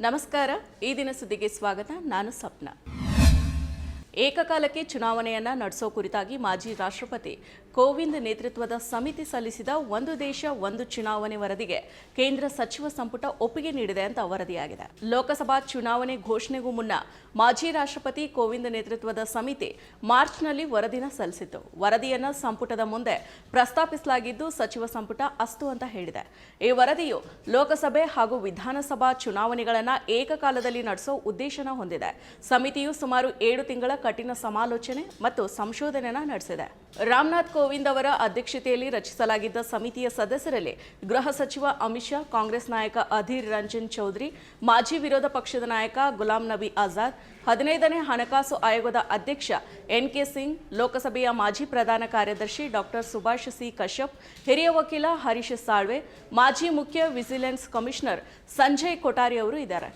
ನಮಸ್ಕಾರ. ಈ ದಿನ ಸುದ್ದಿಗೆ ಸ್ವಾಗತ. ನಾನು ಸಪ್ನ ಏಕಕಾಲಕ್ಕೆ ಚುನಾವಣೆಯನ್ನ ನಡೆಸೋ ಕುರಿತಾಗಿ ಮಾಜಿ ರಾಷ್ಟ್ರಪತಿ ಕೋವಿಂದ್ ನೇತೃತ್ವದ ಸಮಿತಿ ಸಲ್ಲಿಸಿದ ಒಂದು ದೇಶ, ಒಂದು ಚುನಾವಣೆ ವರದಿಗೆ ಕೇಂದ್ರ ಸಚಿವ ಸಂಪುಟ ಒಪ್ಪಿಗೆ ನೀಡಿದೆ ಅಂತ ವರದಿಯಾಗಿದೆ. ಲೋಕಸಭಾ ಚುನಾವಣೆ ಘೋಷಣೆಗೂ ಮುನ್ನ ಮಾಜಿ ರಾಷ್ಟ್ರಪತಿ ಕೋವಿಂದ್ ನೇತೃತ್ವದ ಸಮಿತಿ ಮಾರ್ಚ್ನಲ್ಲಿ ವರದಿನ ಸಲ್ಲಿಸಿತ್ತು. ವರದಿಯನ್ನು ಸಂಪುಟದ ಮುಂದೆ ಪ್ರಸ್ತಾಪಿಸಲಾಗಿದ್ದು ಸಚಿವ ಸಂಪುಟ ಅಸ್ತು ಅಂತ ಹೇಳಿದೆ. ಈ ವರದಿಯು ಲೋಕಸಭೆ ಹಾಗೂ ವಿಧಾನಸಭಾ ಚುನಾವಣೆಗಳನ್ನು ಏಕಕಾಲದಲ್ಲಿ ನಡೆಸೋ ಉದ್ದೇಶನ ಹೊಂದಿದೆ. ಸಮಿತಿಯು ಸುಮಾರು ಏಳು ತಿಂಗಳ ಕಠಿಣ ಸಮಾಲೋಚನೆ ಮತ್ತು ಸಂಶೋಧನೆ ನಡೆಸಿದೆ. ರಾಮನಾಥ್ ಕೋವಿಂದ್ ಅವರ ಅಧ್ಯಕ್ಷತೆಯಲ್ಲಿ ರಚಿಸಲಾಗಿದ್ದ ಸಮಿತಿಯ ಸದಸ್ಯರಲ್ಲಿ ಗೃಹ ಸಚಿವ ಅಮಿತ್ ಶಾ, ಕಾಂಗ್ರೆಸ್ ನಾಯಕ ಅಧೀರ್ ರಂಜನ್ ಚೌಧರಿ, ಮಾಜಿ ವಿರೋಧ ಪಕ್ಷದ ನಾಯಕ ಗುಲಾಂ ನಬಿ ಆಜಾದ್, ಹದಿನೈದನೇ ಹಣಕಾಸು ಆಯೋಗದ ಅಧ್ಯಕ್ಷ ಎನ್ ಕೆ ಸಿಂಗ್, ಲೋಕಸಭೆಯ ಮಾಜಿ ಪ್ರಧಾನ ಕಾರ್ಯದರ್ಶಿ ಡಾಕ್ಟರ್ ಸುಭಾಷ್ ಸಿ ಕಶ್ಯಪ್, ಹಿರಿಯ ವಕೀಲ ಹರೀಶ್ ಸಾಳ್ವೆ, ಮಾಜಿ ಮುಖ್ಯ ವಿಜಿಲೆನ್ಸ್ ಕಮಿಷನರ್ ಸಂಜಯ್ ಕೊಠಾರಿ ಅವರು ಇದ್ದಾರೆ.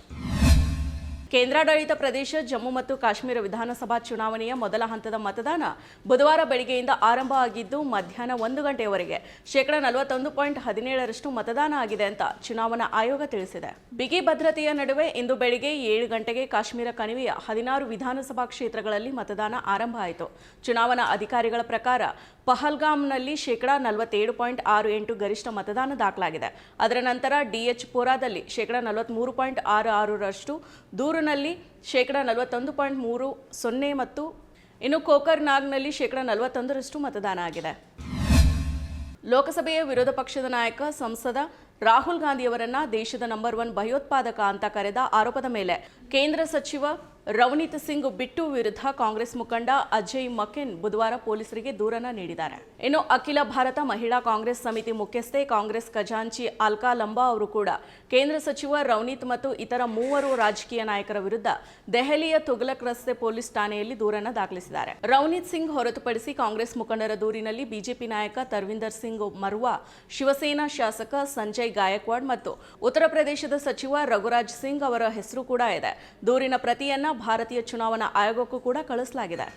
ಕೇಂದ್ರಾಡಳಿತ ಪ್ರದೇಶ, ಜಮ್ಮು ಮತ್ತು ಕಾಶ್ಮೀರ ವಿಧಾನಸಭಾ ಚುನಾವಣೆಯ ಮೊದಲ ಹಂತದ ಮತದಾನ ಬುಧವಾರ ಬೆಳಗ್ಗೆಯಿಂದ ಆರಂಭ ಆಗಿದ್ದು, ಮಧ್ಯಾಹ್ನ ಒಂದು ಗಂಟೆಯವರೆಗೆ ಶೇಕಡಾ ನಲವತ್ತೊಂದು ಪಾಯಿಂಟ್ ಹದಿನೇಳರಷ್ಟು ಮತದಾನ ಆಗಿದೆ ಅಂತ ಚುನಾವಣಾ ಆಯೋಗ ತಿಳಿಸಿದೆ. ಬಿಗಿ ಭದ್ರತೆಯ ನಡುವೆ ಇಂದು ಬೆಳಿಗ್ಗೆ ಏಳು ಗಂಟೆಗೆ ಕಾಶ್ಮೀರ ಕಣಿವೆಯ ಹದಿನಾರು ವಿಧಾನಸಭಾ ಕ್ಷೇತ್ರಗಳಲ್ಲಿ ಮತದಾನ ಆರಂಭ ಆಯಿತು. ಚುನಾವಣಾ ಅಧಿಕಾರಿಗಳ ಪ್ರಕಾರ ಪಹಲ್ಗಾಮ್ನಲ್ಲಿ ಶೇಕಡಾ ನಲವತ್ತೇಳು ಪಾಯಿಂಟ್ ಆರು ಎಂಟು ಗರಿಷ್ಠ ಮತದಾನ ದಾಖಲಾಗಿದೆ. ಅದರ ನಂತರ ಡಿಎಚ್ ಪೋರಾದಲ್ಲಿ ಶೇಕಡಾ ನಲವತ್ಮೂರು ಪಾಯಿಂಟ್ ಆರು ಆರರಷ್ಟು ದೂರಿನಲ್ಲಿ ಶೇಕಡ ನಲವತ್ತೊಂದು ಪಾಯಿಂಟ್ ಮೂರು ಸೊನ್ನೆ ಮತ್ತು ಇನ್ನು ಕೋಕರ್ನಾಗ್ನಲ್ಲಿ ಶೇಕಡಾ ನಲವತ್ತೊಂದರಷ್ಟು ಮತದಾನ ಆಗಿದೆ. ಲೋಕಸಭೆಯ ವಿರೋಧ ಪಕ್ಷದ ನಾಯಕ ಸಂಸದ ರಾಹುಲ್ ಗಾಂಧಿಯವರನ್ನ ದೇಶದ ನಂಬರ್ ಒನ್ ಭಯೋತ್ಪಾದಕ ಅಂತ ಕರೆದ ಆರೋಪದ ಮೇಲೆ ಕೇಂದ್ರ ಸಚಿವ ರವನೀತ್ ಸಿಂಗ್ ಬಿಟ್ಟು ವಿರುದ್ಧ ಕಾಂಗ್ರೆಸ್ ಮುಖಂಡ ಅಜಯ್ ಮಕೆನ್ ಬುಧವಾರ ಪೊಲೀಸರಿಗೆ ದೂರನ ನೀಡಿದ್ದಾರೆ. ಇನ್ನು ಅಖಿಲ ಭಾರತ ಮಹಿಳಾ ಕಾಂಗ್ರೆಸ್ ಸಮಿತಿ ಮುಖ್ಯಸ್ಥೆ ಕಾಂಗ್ರೆಸ್ ಖಜಾಂಚಿ ಅಲ್ಕಾ ಲಂಬಾ ಅವರು ಕೂಡ ಕೇಂದ್ರ ಸಚಿವ ರವನೀತ್ ಮತ್ತು ಇತರ ಮೂವರು ರಾಜಕೀಯ ನಾಯಕರ ವಿರುದ್ಧ ದೆಹಲಿಯ ತುಘಲಕ್ ರಸ್ತೆ ಪೊಲೀಸ್ ಠಾಣೆಯಲ್ಲಿ ದೂರನ್ನ ದಾಖಲಿಸಿದ್ದಾರೆ. ರವನೀತ್ ಸಿಂಗ್ ಹೊರತುಪಡಿಸಿ ಕಾಂಗ್ರೆಸ್ ಮುಖಂಡರ ದೂರಿನಲ್ಲಿ ಬಿಜೆಪಿ ನಾಯಕ ತರ್ವಿಂದರ್ ಸಿಂಗ್ ಮರ್ವಾ, ಶಿವಸೇನಾ ಶಾಸಕ ಸಂಜಯ್ ಗಾಯಕ್ವಾಡ್ ಮತ್ತು ಉತ್ತರ ಪ್ರದೇಶದ ಸಚಿವ ರಘುರಾಜ್ ಸಿಂಗ್ ಅವರ ಹೆಸರು ಕೂಡ ಇದೆ. ದೂರಿನ ಪ್ರತಿಯನ್ನ ಭಾರತೀಯ ಚುನಾವಣಾ ಆಯೋಗಕ್ಕೂ ಕೂಡ ಕಳಿಸಲಾಗಿದೆ.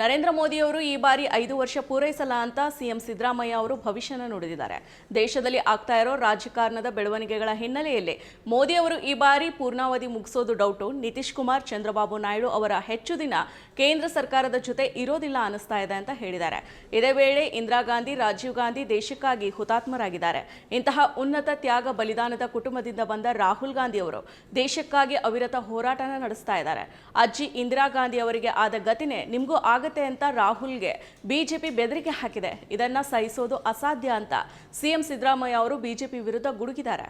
ನರೇಂದ್ರ ಮೋದಿಯವರು ಈ ಬಾರಿ ಐದು ವರ್ಷ ಪೂರೈಸಲ್ಲ ಅಂತ ಸಿಎಂ ಸಿದ್ದರಾಮಯ್ಯ ಅವರು ಭವಿಷ್ಯನ ನುಡಿದಿದ್ದಾರೆ. ದೇಶದಲ್ಲಿ ಆಗ್ತಾ ಇರೋ ರಾಜಕಾರಣದ ಬೆಳವಣಿಗೆಗಳ ಹಿನ್ನೆಲೆಯಲ್ಲಿ ಮೋದಿ ಅವರು ಈ ಬಾರಿ ಪೂರ್ಣಾವಧಿ ಮುಗಿಸೋದು ಡೌಟು. ನಿತೀಶ್ ಕುಮಾರ್, ಚಂದ್ರಬಾಬು ನಾಯ್ಡು ಅವರ ಹೆಚ್ಚು ದಿನ ಕೇಂದ್ರ ಸರ್ಕಾರದ ಜೊತೆ ಇರೋದಿಲ್ಲ ಅನಿಸ್ತಾ ಇದೆ ಅಂತ ಹೇಳಿದ್ದಾರೆ. ಇದೇ ವೇಳೆ ಇಂದಿರಾ ಗಾಂಧಿ, ರಾಜೀವ್ ಗಾಂಧಿ ದೇಶಕ್ಕಾಗಿ ಹುತಾತ್ಮರಾಗಿದ್ದಾರೆ. ಇಂತಹ ಉನ್ನತ ತ್ಯಾಗ ಬಲಿದಾನದ ಕುಟುಂಬದಿಂದ ಬಂದ ರಾಹುಲ್ ಗಾಂಧಿ ಅವರು ದೇಶಕ್ಕಾಗಿ ಅವಿರತ ಹೋರಾಟನ ನಡೆಸ್ತಾ ಇದ್ದಾರೆ. ಅಜ್ಜಿ ಇಂದಿರಾ ಗಾಂಧಿ ಅವರಿಗೆ ಆದ ಗತಿನೇ ನಿಮಗೂ ಆಗತ್ತೆ ಅಂತ ರಾಹುಲ್ಗೆ ಬಿಜೆಪಿ ಬೆದರಿಕೆ ಹಾಕಿದೆ. ಇದನ್ನ ಸಹಿಸೋದು ಅಸಾಧ್ಯ ಅಂತ ಸಿಎಂ ಸಿದ್ದರಾಮಯ್ಯ ಅವರು ಬಿಜೆಪಿ ವಿರುದ್ಧ ಗುಡುಗಿದ್ದಾರೆ.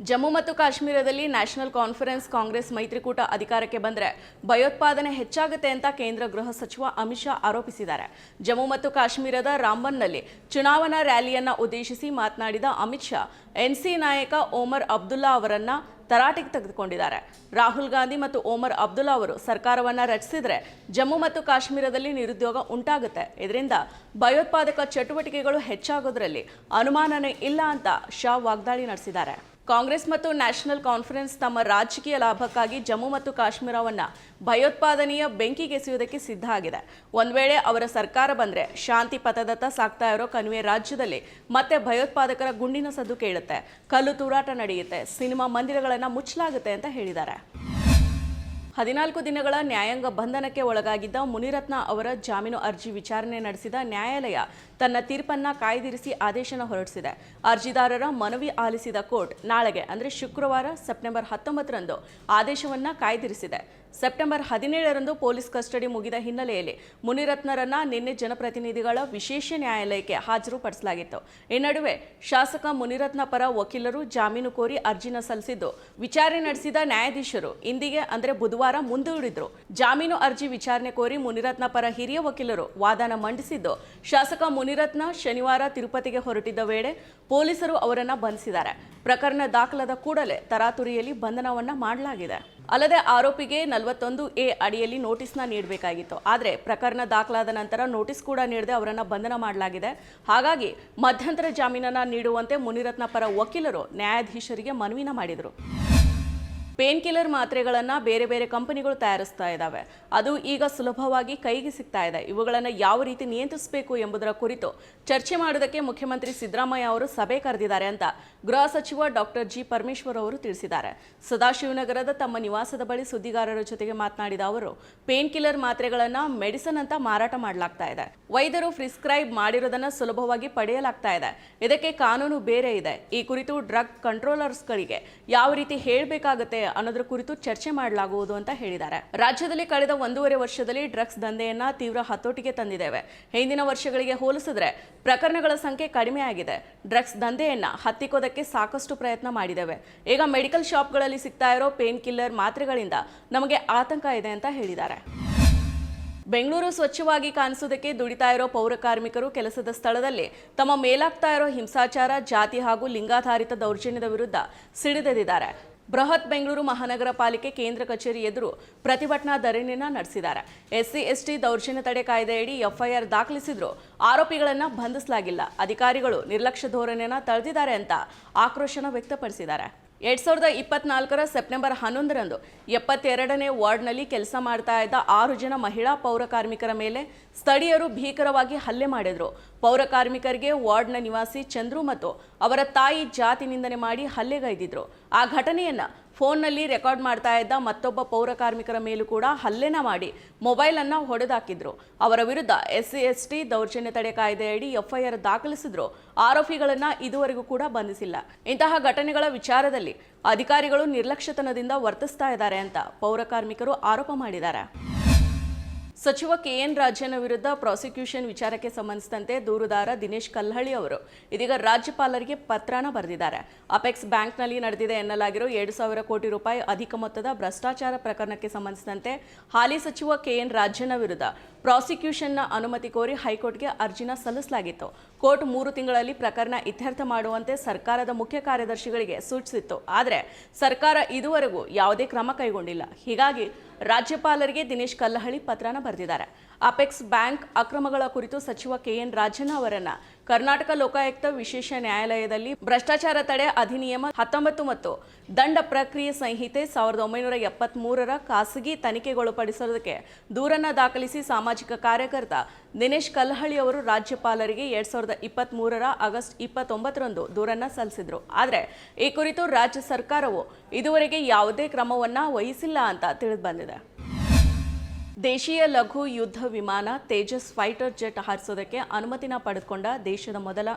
ಜಮ್ಮು ಮತ್ತು ಕಾಶ್ಮೀರದಲ್ಲಿ ನ್ಯಾಷನಲ್ ಕಾನ್ಫರೆನ್ಸ್ ಕಾಂಗ್ರೆಸ್ ಮೈತ್ರಿಕೂಟ ಅಧಿಕಾರಕ್ಕೆ ಬಂದರೆ ಭಯೋತ್ಪಾದನೆ ಹೆಚ್ಚಾಗುತ್ತೆ ಅಂತ ಕೇಂದ್ರ ಗೃಹ ಸಚಿವ ಅಮಿತ್ ಶಾ ಆರೋಪಿಸಿದ್ದಾರೆ. ಜಮ್ಮು ಮತ್ತು ಕಾಶ್ಮೀರದ ರಾಂಬನ್ನಲ್ಲಿ ಚುನಾವಣಾ ರ್ಯಾಲಿಯನ್ನ ಉದ್ದೇಶಿಸಿ ಮಾತನಾಡಿದ ಅಮಿತ್ ಶಾ ಎನ್ಸಿ ನಾಯಕ ಓಮರ್ ಅಬ್ದುಲ್ಲಾ ಅವರನ್ನ ತರಾಟೆಗೆ ತೆಗೆದುಕೊಂಡಿದ್ದಾರೆ. ರಾಹುಲ್ ಗಾಂಧಿ ಮತ್ತು ಓಮರ್ ಅಬ್ದುಲ್ಲಾ ಅವರು ಸರ್ಕಾರವನ್ನ ರಚಿಸಿದ್ರೆ ಜಮ್ಮು ಮತ್ತು ಕಾಶ್ಮೀರದಲ್ಲಿ ನಿರುದ್ಯೋಗ ಉಂಟಾಗುತ್ತೆ. ಇದರಿಂದ ಭಯೋತ್ಪಾದಕ ಚಟುವಟಿಕೆಗಳು ಹೆಚ್ಚಾಗೋದ್ರಲ್ಲಿ ಅನುಮಾನನೇ ಇಲ್ಲ ಅಂತ ಶಾ ವಾಗ್ದಾಳಿ ನಡೆಸಿದ್ದಾರೆ. ಕಾಂಗ್ರೆಸ್ ಮತ್ತು ನ್ಯಾಷನಲ್ ಕಾನ್ಫರೆನ್ಸ್ ತಮ್ಮ ರಾಜಕೀಯ ಲಾಭಕ್ಕಾಗಿ ಜಮ್ಮು ಮತ್ತು ಕಾಶ್ಮೀರವನ್ನು ಭಯೋತ್ಪಾದನೆಯ ಬೆಂಕಿಗೆಸೆಯುವುದಕ್ಕೆ ಸಿದ್ಧ ಆಗಿದೆ. ಒಂದು ವೇಳೆ ಅವರ ಸರ್ಕಾರ ಬಂದರೆ ಶಾಂತಿ ಪಥದತ್ತ ಸಾಕ್ತಾ ಇರೋ ಕಣಿವೆ ರಾಜ್ಯದಲ್ಲಿ ಮತ್ತೆ ಭಯೋತ್ಪಾದಕರ ಗುಂಡಿನ ಸದ್ದು ಕೇಳುತ್ತೆ. ಕಲ್ಲು ತೂರಾಟ ನಡೆಯುತ್ತೆ. ಸಿನಿಮಾ ಮಂದಿರಗಳನ್ನು ಮುಚ್ಚಲಾಗುತ್ತೆ ಅಂತ ಹೇಳಿದ್ದಾರೆ. ಹದಿನಾಲ್ಕು ದಿನಗಳ ನ್ಯಾಯಾಂಗ ಬಂಧನಕ್ಕೆ ಒಳಗಾಗಿದ್ದ ಮುನಿರತ್ನ ಅವರ ಜಾಮೀನು ಅರ್ಜಿ ವಿಚಾರಣೆ ನಡೆಸಿದ ನ್ಯಾಯಾಲಯ ತನ್ನ ತೀರ್ಪನ್ನ ಕಾಯ್ದಿರಿಸಿ ಆದೇಶನ ಹೊರಡಿಸಿದೆ. ಅರ್ಜಿದಾರರ ಮನವಿ ಆಲಿಸಿದ ಕೋರ್ಟ್ ನಾಳೆಗೆ, ಅಂದರೆ ಶುಕ್ರವಾರ ಸೆಪ್ಟೆಂಬರ್ ಹತ್ತೊಂಬತ್ತರಂದು, ಆದೇಶವನ್ನ ಕಾಯ್ದಿರಿಸಿದೆ. ಸೆಪ್ಟೆಂಬರ್ ಹದಿನೇಳರಂದು ಪೊಲೀಸ್ ಕಸ್ಟಡಿ ಮುಗಿದ ಹಿನ್ನೆಲೆಯಲ್ಲಿ ಮುನಿರತ್ನರನ್ನ ನಿನ್ನೆ ಜನಪ್ರತಿನಿಧಿಗಳ ವಿಶೇಷ ನ್ಯಾಯಾಲಯಕ್ಕೆ ಹಾಜರುಪಡಿಸಲಾಗಿತ್ತು. ಈ ನಡುವೆ ಶಾಸಕ ಮುನಿರತ್ನ ಪರ ವಕೀಲರು ಜಾಮೀನು ಕೋರಿ ಅರ್ಜಿನ ಸಲ್ಲಿಸಿದ್ದು, ವಿಚಾರಣೆ ನಡೆಸಿದ ನ್ಯಾಯಾಧೀಶರು ಇಂದಿಗೆ ಅಂದರೆ ಬುಧವಾರ ಮುಂದೂಡಿದ್ರು. ಜಾಮೀನು ಅರ್ಜಿ ವಿಚಾರಣೆ ಕೋರಿ ಮುನಿರತ್ನ ಪರ ಹಿರಿಯ ವಕೀಲರು ವಾದನ ಮಂಡಿಸಿದ್ದು, ಶಾಸಕ ಮುನಿರತ್ನ ಶನಿವಾರ ತಿರುಪತಿಗೆ ಹೊರಟಿದ್ದ ವೇಳೆ ಪೊಲೀಸರು ಅವರನ್ನು ಬಂಧಿಸಿದ್ದಾರೆ. ಪ್ರಕರಣ ದಾಖಲಾದ ಕೂಡಲೇ ತರಾತುರಿಯಲ್ಲಿ ಬಂಧನವನ್ನ ಮಾಡಲಾಗಿದೆ. ಅಲ್ಲದೆ ಆರೋಪಿಗೆ ನಲವತ್ತೊಂದು ಎ ಅಡಿಯಲ್ಲಿ ನೋಟಿಸ್ನ ನೀಡಬೇಕಾಗಿತ್ತು. ಆದರೆ ಪ್ರಕರಣ ದಾಖಲಾದ ನಂತರ ನೋಟಿಸ್ ಕೂಡ ನೀಡದೆ ಅವರನ್ನು ಬಂಧನ ಮಾಡಲಾಗಿದೆ. ಹಾಗಾಗಿ ಮಧ್ಯಂತರ ಜಾಮೀನನ್ನು ನೀಡುವಂತೆ ಮುನಿರತ್ನ ಪರ ವಕೀಲರು ನ್ಯಾಯಾಧೀಶರಿಗೆ ಮನವಿನ ಮಾಡಿದರು. ಪೇನ್ ಕಿಲ್ಲರ್ ಮಾತ್ರೆಗಳನ್ನು ಬೇರೆ ಬೇರೆ ಕಂಪನಿಗಳು ತಯಾರಿಸ್ತಾ ಇದ್ದಾವೆ ಅದು ಈಗ ಸುಲಭವಾಗಿ ಕೈಗೆ ಸಿಗ್ತಾ ಇದೆ. ಇವುಗಳನ್ನು ಯಾವ ರೀತಿ ನಿಯಂತ್ರಿಸಬೇಕು ಎಂಬುದರ ಕುರಿತು ಚರ್ಚೆ ಮಾಡೋದಕ್ಕೆ ಮುಖ್ಯಮಂತ್ರಿ ಸಿದ್ದರಾಮಯ್ಯ ಅವರು ಸಭೆ ಕರೆದಿದ್ದಾರೆ ಅಂತ ಗೃಹ ಸಚಿವ ಡಾಕ್ಟರ್ ಜಿ ಪರಮೇಶ್ವರ್ ಅವರು ತಿಳಿಸಿದ್ದಾರೆ. ಸದಾಶಿವನಗರದ ತಮ್ಮ ನಿವಾಸದ ಬಳಿ ಸುದ್ದಿಗಾರರ ಜೊತೆಗೆ ಮಾತನಾಡಿದ ಅವರು, ಪೇನ್ ಕಿಲ್ಲರ್ ಮಾತ್ರೆಗಳನ್ನು ಮೆಡಿಸನ್ ಅಂತ ಮಾರಾಟ ಮಾಡಲಾಗ್ತಾ ಇದೆ. ವೈದ್ಯರು ಪ್ರಿಸ್ಕ್ರೈಬ್ ಮಾಡಿರೋದನ್ನ ಸುಲಭವಾಗಿ ಪಡೆಯಲಾಗ್ತಾ ಇದೆ. ಇದಕ್ಕೆ ಕಾನೂನು ಬೇರೆ ಇದೆ. ಈ ಕುರಿತು ಡ್ರಗ್ ಕಂಟ್ರೋಲರ್ಸ್ಗಳಿಗೆ ಯಾವ ರೀತಿ ಹೇಳಬೇಕಾಗುತ್ತೆ ಅನ್ನೋದ್ರ ಕುರಿತು ಚರ್ಚೆ ಮಾಡಲಾಗುವುದು ಅಂತ ಹೇಳಿದ್ದಾರೆ. ರಾಜ್ಯದಲ್ಲಿ ಕಳೆದ ಒಂದೂವರೆ ವರ್ಷದಲ್ಲಿ ಡ್ರಗ್ಸ್ ದಂಧೆಯನ್ನ ತೀವ್ರ ಹತೋಟಿಗೆ ತಂದಿದ್ದೇವೆ. ಹಿಂದಿನ ವರ್ಷಗಳಿಗೆ ಹೋಲಿಸಿದ್ರೆ ಪ್ರಕರಣಗಳ ಸಂಖ್ಯೆ ಕಡಿಮೆ ಆಗಿದೆ ಡ್ರಗ್ಸ್ ದಂಧೆಯನ್ನ ಹತ್ತಿಕ್ಕೋದಕ್ಕೆ ಸಾಕಷ್ಟು ಪ್ರಯತ್ನ ಮಾಡಿದ್ದೇವೆ. ಈಗ ಮೆಡಿಕಲ್ ಶಾಪ್ಗಳಲ್ಲಿ ಸಿಗ್ತಾ ಇರೋ ಪೇನ್ ಕಿಲ್ಲರ್ ಮಾತ್ರೆಗಳಿಂದ ನಮಗೆ ಆತಂಕ ಇದೆ ಅಂತ ಹೇಳಿದ್ದಾರೆ. ಬೆಂಗಳೂರು ಸ್ವಚ್ಛವಾಗಿ ಕಾಣಿಸೋದಕ್ಕೆ ದುಡಿತಾ ಇರೋ ಪೌರ ಕಾರ್ಮಿಕರು ಕೆಲಸದ ಸ್ಥಳದಲ್ಲಿ ತಮ್ಮ ಮೇಲಾಗ್ತಾ ಇರೋ ಹಿಂಸಾಚಾರ, ಜಾತಿ ಹಾಗೂ ಲಿಂಗಾಧಾರಿತ ದೌರ್ಜನ್ಯದ ವಿರುದ್ಧ ಸಿಡಿದೆದ್ದಿದ್ದಾರೆ ಬೃಹತ್ ಬೆಂಗಳೂರು ಮಹಾನಗರ ಪಾಲಿಕೆ ಕೇಂದ್ರ ಕಚೇರಿ ಎದುರು ಪ್ರತಿಭಟನಾ ಧರಣಿಯನ್ನ ನಡೆಸಿದ್ದಾರೆ. ಎಸ್ಸಿ, ಎಸ್ಟಿ ದೌರ್ಜನ್ಯ ತಡೆ ಕಾಯ್ದೆಯಡಿ ಎಫ್ಐಆರ್ ದಾಖಲಿಸಿದ್ರು ಆರೋಪಿಗಳನ್ನು ಬಂಧಿಸಲಾಗಿಲ್ಲ. ಅಧಿಕಾರಿಗಳು ನಿರ್ಲಕ್ಷ್ಯ ಧೋರಣೆಯನ್ನ ತಳೆದಿದ್ದಾರೆ ಅಂತ ಆಕ್ರೋಶನ ವ್ಯಕ್ತಪಡಿಸಿದ್ದಾರೆ. ಎರಡ್ ಸಾವಿರದ ಇಪ್ಪತ್ನಾಲ್ಕರ ಸೆಪ್ಟೆಂಬರ್ ಹನ್ನೊಂದರಂದು ಎಪ್ಪತ್ತೆರಡನೇ ವಾರ್ಡ್ನಲ್ಲಿ ಕೆಲಸ ಮಾಡ್ತಾ ಇದ್ದ ಆರು ಜನ ಮಹಿಳಾ ಪೌರ ಕಾರ್ಮಿಕರ ಮೇಲೆ ಸ್ಥಳೀಯರು ಭೀಕರವಾಗಿ ಹಲ್ಲೆ ಮಾಡಿದ್ರು. ಪೌರ ಕಾರ್ಮಿಕರಿಗೆ ವಾರ್ಡ್ನ ನಿವಾಸಿ ಚಂದ್ರು ಮತ್ತು ಅವರ ತಾಯಿ ಜಾತಿ ನಿಂದನೆ ಮಾಡಿ ಹಲ್ಲೆಗೈದಿದ್ರು. ಆ ಘಟನೆಯನ್ನ ಫೋನ್ನಲ್ಲಿ ರೆಕಾರ್ಡ್ ಮಾಡ್ತಾ ಇದ್ದ ಮತ್ತೊಬ್ಬ ಪೌರ ಕಾರ್ಮಿಕರ ಮೇಲೂ ಕೂಡ ಹಲ್ಲೆನ ಮಾಡಿ ಮೊಬೈಲ್ ಅನ್ನ ಹೊಡೆದಾಕಿದ್ರು. ಅವರ ವಿರುದ್ಧ ಎಸ್ ಸಿ ದೌರ್ಜನ್ಯ ತಡೆ ಕಾಯ್ದೆಯಡಿ ಎಫ್ಐಆರ್ ದಾಖಲಿಸಿದ್ರು. ಆರೋಪಿಗಳನ್ನು ಇದುವರೆಗೂ ಕೂಡ ಬಂಧಿಸಿಲ್ಲ. ಇಂತಹ ಘಟನೆಗಳ ವಿಚಾರದಲ್ಲಿ ಅಧಿಕಾರಿಗಳು ನಿರ್ಲಕ್ಷ್ಯತನದಿಂದ ವರ್ತಿಸ್ತಾ ಇದ್ದಾರೆ ಅಂತ ಪೌರ ಕಾರ್ಮಿಕರು ಆರೋಪ ಮಾಡಿದ್ದಾರೆ. ಸಚಿವ ಕೆಎನ್ ರಾಜನ ವಿರುದ್ಧ ಪ್ರಾಸಿಕ್ಯೂಷನ್ ವಿಚಾರಕ್ಕೆ ಸಂಬಂಧಿಸಿದಂತೆ ದೂರುದಾರ ದಿನೇಶ್ ಕಲ್ಹಳ್ಳಿ ಅವರು ಇದೀಗ ರಾಜ್ಯಪಾಲರಿಗೆ ಪತ್ರನ ಬರೆದಿದ್ದಾರೆ. ಅಪೆಕ್ಸ್ ಬ್ಯಾಂಕ್ನಲ್ಲಿ ನಡೆದಿದೆ ಎನ್ನಲಾಗಿರೋ ಎರಡು ಸಾವಿರ ಕೋಟಿ ರೂಪಾಯಿ ಅಧಿಕ ಮೊತ್ತದ ಭ್ರಷ್ಟಾಚಾರ ಪ್ರಕರಣಕ್ಕೆ ಸಂಬಂಧಿಸಿದಂತೆ ಹಾಲಿ ಸಚಿವ ಕೆಎನ್ ರಾಜನ ವಿರುದ್ಧ ಪ್ರಾಸಿಕ್ಯೂಷನ್ನ ಅನುಮತಿ ಕೋರಿ ಹೈಕೋರ್ಟ್ಗೆ ಅರ್ಜಿನ ಸಲ್ಲಿಸಲಾಗಿತ್ತು. ಕೋರ್ಟ್ ಮೂರು ತಿಂಗಳಲ್ಲಿ ಪ್ರಕರಣ ಇತ್ಯರ್ಥ ಮಾಡುವಂತೆ ಸರ್ಕಾರದ ಮುಖ್ಯ ಕಾರ್ಯದರ್ಶಿಗಳಿಗೆ ಸೂಚಿಸಿತ್ತು. ಆದರೆ ಸರ್ಕಾರ ಇದುವರೆಗೂ ಯಾವುದೇ ಕ್ರಮ ಕೈಗೊಂಡಿಲ್ಲ. ಹೀಗಾಗಿ ರಾಜ್ಯಪಾಲರಿಗೆ ದಿನೇಶ್ ಕಲ್ಲಹಳ್ಳಿ ಪತ್ರನ ಬರೆದಿದ್ದಾರೆ. ಅಪೆಕ್ಸ್ ಬ್ಯಾಂಕ್ ಅಕ್ರಮಗಳ ಕುರಿತು ಸಚಿವ ಕೆಎನ್ ರಾಜನ್ ಅವರನ್ನ ಕರ್ನಾಟಕ ಲೋಕಾಯುಕ್ತ ವಿಶೇಷ ನ್ಯಾಯಾಲಯದಲ್ಲಿ ಭ್ರಷ್ಟಾಚಾರ ತಡೆ ಅಧಿನಿಯಮ ಹತ್ತೊಂಬತ್ತು ಮತ್ತು ದಂಡ ಪ್ರಕ್ರಿಯೆ ಸಂಹಿತೆ ಸಾವಿರದ ಒಂಬೈನೂರ ಎಪ್ಪತ್ಮೂರರ ಖಾಸಗಿ ತನಿಖೆಗೊಳಪಡಿಸೋದಕ್ಕೆ ದೂರನ್ನು ದಾಖಲಿಸಿ ಸಾಮಾಜಿಕ ಕಾರ್ಯಕರ್ತ ದಿನೇಶ್ ಕಲ್ಹಳ್ಳಿ ಅವರು ರಾಜ್ಯಪಾಲರಿಗೆ ಎರಡ್ ಸಾವಿರದ ಇಪ್ಪತ್ಮೂರರ ಆಗಸ್ಟ್ ಇಪ್ಪತ್ತೊಂಬತ್ತರಂದು ದೂರನ್ನ ಸಲ್ಲಿಸಿದ್ರು. ಆದರೆ ಈ ಕುರಿತು ರಾಜ್ಯ ಸರ್ಕಾರವು ಇದುವರೆಗೆ ಯಾವುದೇ ಕ್ರಮವನ್ನು ವಹಿಸಿಲ್ಲ ಅಂತ ತಿಳಿದು ಬಂದಿದೆ. ದೇಶೀಯ ಲಘು ಯುದ್ಧ ವಿಮಾನ ತೇಜಸ್ ಫೈಟರ್ ಜೆಟ್ ಹಾರಿಸೋದಕ್ಕೆ ಅನುಮತಿನ ಪಡೆದುಕೊಂಡ ದೇಶದ ಮೊದಲ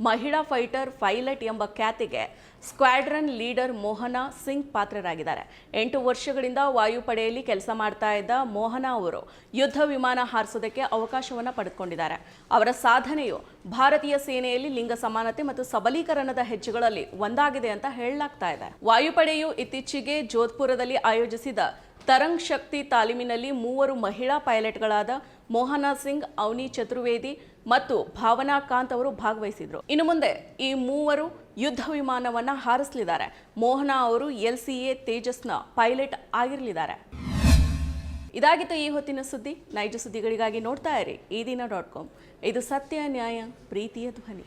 ಮಹಿಳಾ ಫೈಟರ್ ಪೈಲಟ್ ಎಂಬ ಖ್ಯಾತಿಗೆ ಸ್ಕ್ವಾಡ್ರನ್ ಲೀಡರ್ ಮೋಹನ ಸಿಂಗ್ ಪಾತ್ರರಾಗಿದ್ದಾರೆ. ಎಂಟು ವರ್ಷಗಳಿಂದ ವಾಯುಪಡೆಯಲ್ಲಿ ಕೆಲಸ ಮಾಡ್ತಾ ಇದ್ದ ಮೋಹನ ಅವರು ಯುದ್ಧ ವಿಮಾನ ಹಾರಿಸೋದಕ್ಕೆ ಅವಕಾಶವನ್ನು ಪಡೆದುಕೊಂಡಿದ್ದಾರೆ. ಅವರ ಸಾಧನೆಯು ಭಾರತೀಯ ಸೇನೆಯಲ್ಲಿ ಲಿಂಗ ಸಮಾನತೆ ಮತ್ತು ಸಬಲೀಕರಣದ ಹೆಜ್ಜೆಗಳಲ್ಲಿ ಒಂದಾಗಿದೆ ಅಂತ ಹೇಳಲಾಗ್ತಾ ಇದೆ. ವಾಯುಪಡೆಯು ಇತ್ತೀಚೆಗೆ ಜೋಧ್ಪುರದಲ್ಲಿ ಆಯೋಜಿಸಿದ ತರಂಗ್ ಶಕ್ತಿ ತಾಲೀಮಿನಲ್ಲಿ ಮೂವರು ಮಹಿಳಾ ಪೈಲಟ್ಗಳಾದ ಮೋಹನಾ ಸಿಂಗ್, ಅವನಿ ಚತುರ್ವೇದಿ ಮತ್ತು ಭಾವನಾ ಕಾಂತ್ ಅವರು ಭಾಗವಹಿಸಿದರು. ಇನ್ನು ಮುಂದೆ ಈ ಮೂವರು ಯುದ್ಧ ವಿಮಾನವನ್ನ ಹಾರಿಸಲಿದ್ದಾರೆ. ಮೋಹನಾ ಅವರು ಎಲ್ ಸಿ ಎ ತೇಜಸ್ನ ಪೈಲಟ್ ಆಗಿರಲಿದ್ದಾರೆ. ಇದಾಗಿತ್ತು ಈ ಹೊತ್ತಿನ ಸುದ್ದಿ. ನೈಜ ಸುದ್ದಿಗಳಿಗಾಗಿ ನೋಡ್ತಾ ಇರಿ. ಈ ದಿನ ಡಾಟ್ ಕಾಮ್. ಇದು ಸತ್ಯ ನ್ಯಾಯ, ಪ್ರೀತಿಯ ಧ್ವನಿ.